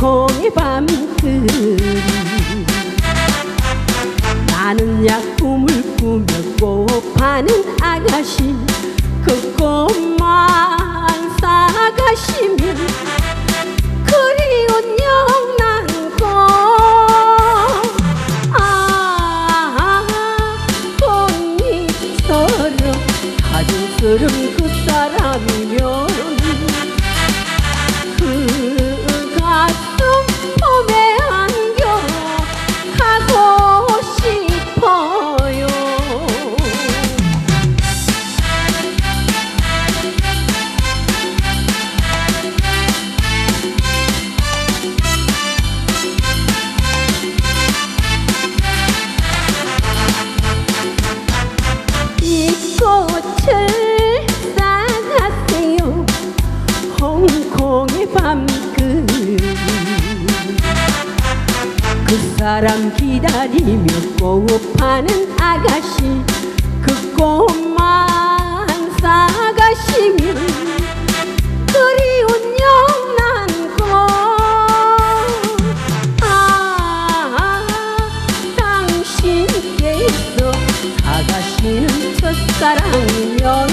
고이 밤들 나는 약품을 꾸며 꼭 파는 아가씨 그 꽃만 사가시면 그리운 영난 꽃. 아, 꽃잎처럼 가슴스름 싸가세요. 홍콩의 밤끝. 그 사람 기다리며 꽃 파는 아가씨 그꽃 estará melhor.